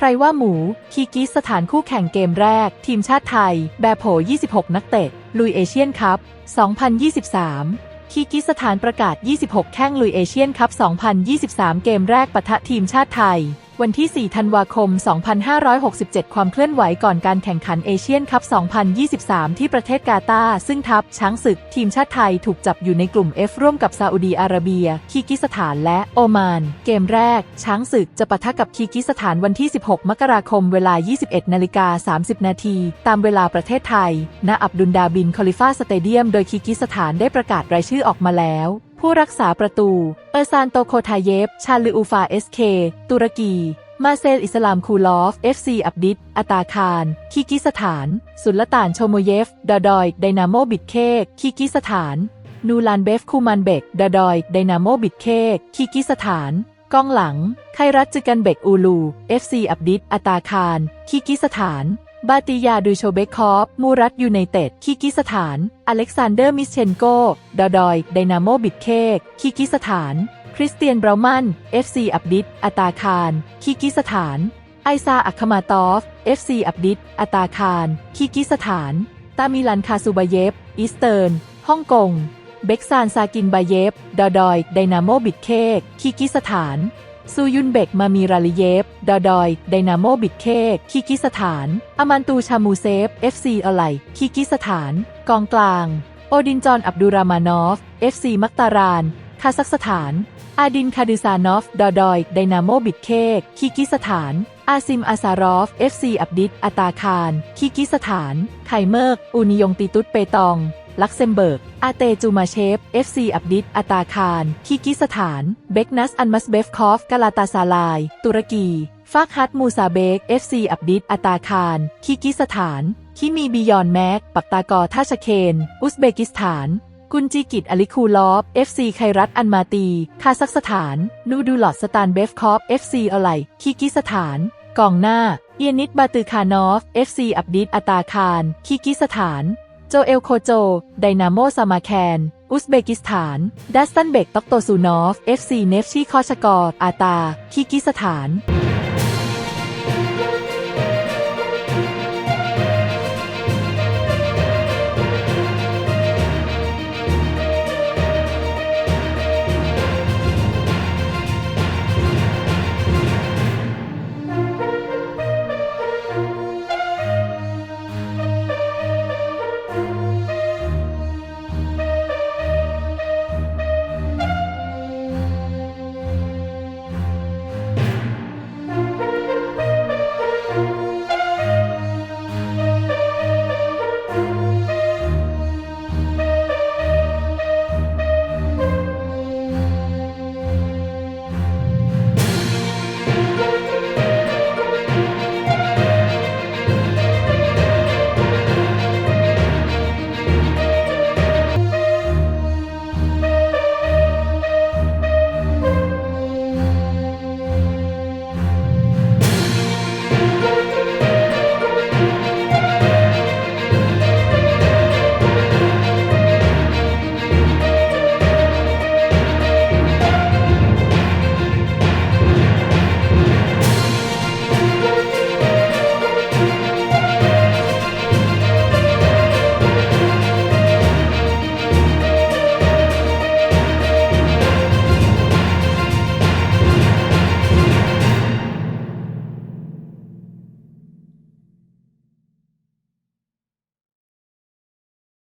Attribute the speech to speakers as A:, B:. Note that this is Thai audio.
A: ใครว่าหมู คีกิสถานคู่แข่งเกมแรก ทีมชาติไทยแบโผ 26 นักเตะ ลุยเอเชียนคัพ 2023 คีกิสถานประกาศ 26 แข้งลุยเอเชียนคัพ 2023 เกมแรกปะทะทีมชาติไทย วันที่ 4 ธันวาคม 2567 ความเคลื่อนไหวก่อนการแข่งขันเอเชียนคัพ 2023 ที่ประเทศกาตาร์ซึ่งทัพช้างศึกทีมชาติไทยถูกจับอยู่ในกลุ่ม F ร่วมกับซาอุดีอาระเบีย คีกิสถานและโอมาน เกมแรก ช้างศึกจะปะทะกับคีกิสถานวันที่ 16 มกราคม เวลา 21 นาฬิกา 30 นาที ตามเวลาประเทศไทย ณ อับดุลดาบินคอลิฟาสเตเดียม โดยคีกิสถานได้ประกาศรายชื่อออกมาแล้ว ผู้รักษาประตู เออร์ซานโตโคทาเยฟ ชาลืออูฟาเอสเค ตุรกี มาเซลอิสลามคูลอฟ FC อับดิดอตาคารคีกิสถาน สุลต่านโชโมเยฟ ดอดอย ไดนาโมบิดเคกคีกิสถาน นูลานเบฟคูมันเบก ดอดอย ไดนาโมบิดเคกคีกิสถานกองหลัง ไครัตจึกันเบกอูลู FC อับดิดอตาคารคีกิสถาน บาติยาดูโชเบคอฟ มูรัตยูไนเต็ดคีกิสถาน อเล็กซานเดอร์ มิสเชนโก ดอดอย ไดนาโม บิดเคกคีกิสถาน คริสเตียน บรามัน FC อับดิดอาตาคารคีกิสถาน ไอซาอัคมาตอฟ FC อับดิดอาตาคารคีกิสถาน ตามิลัน คาซูบาเยฟ อีสเทิร์น ฮ่องกง เบ็กซาน ซากินบาเยฟ ดอดอย ไดนาโม บิดเคกคีกิสถาน ซูยุนเบกมามีราลิเยฟ ดอดอย ไดนาโมบิดเคกคีกิสถาน อามันตูชามูเซฟ FC อะไหลคีกิสถาน กองกลาง โอดินจอนอับดุรามานอฟ FC มักตาราน คาซัคสถาน อาดินคาดิซานอฟ ดอดอย ไดนาโมบิดเคกคีกิสถาน อาซิมอาซารอฟ FC อับดิดอาตาคาร คีกิสถาน ไคเมิร์กอูนิยงตีตุตเปตอง ลักเซมเบิร์ก อาเตจูมาเชฟ FC อับดิดอาตาคาร คีกิสถาน เบกนัส อันมัสเบฟคอฟ กาลาตาซาลาย ตุรกี ฟากฮัตมูซาเบก FC อับดิดอาตาคาร คีกิสถานคิมีบิยอนแม็ก ปักตากอท่าชะเคน อุซเบกิสถาน กุนจิกิตอลิคูลอฟ FC ไครัตอันมาตี คาซัคสถาน นูดูลอดสตานเบฟคอฟ FC อไลคีกิสถานกองหน้า เยนิดบาตือคานอฟ FC อับดิดอาตาคาร คีกิสถาน โจเอลโคโจ ไดนาโมซามาแคน อุซเบกิสถาน ดัสตันเบกตอกโตซูนอฟ FC เนฟชีคอชกอร์อาตาคีกิสถาน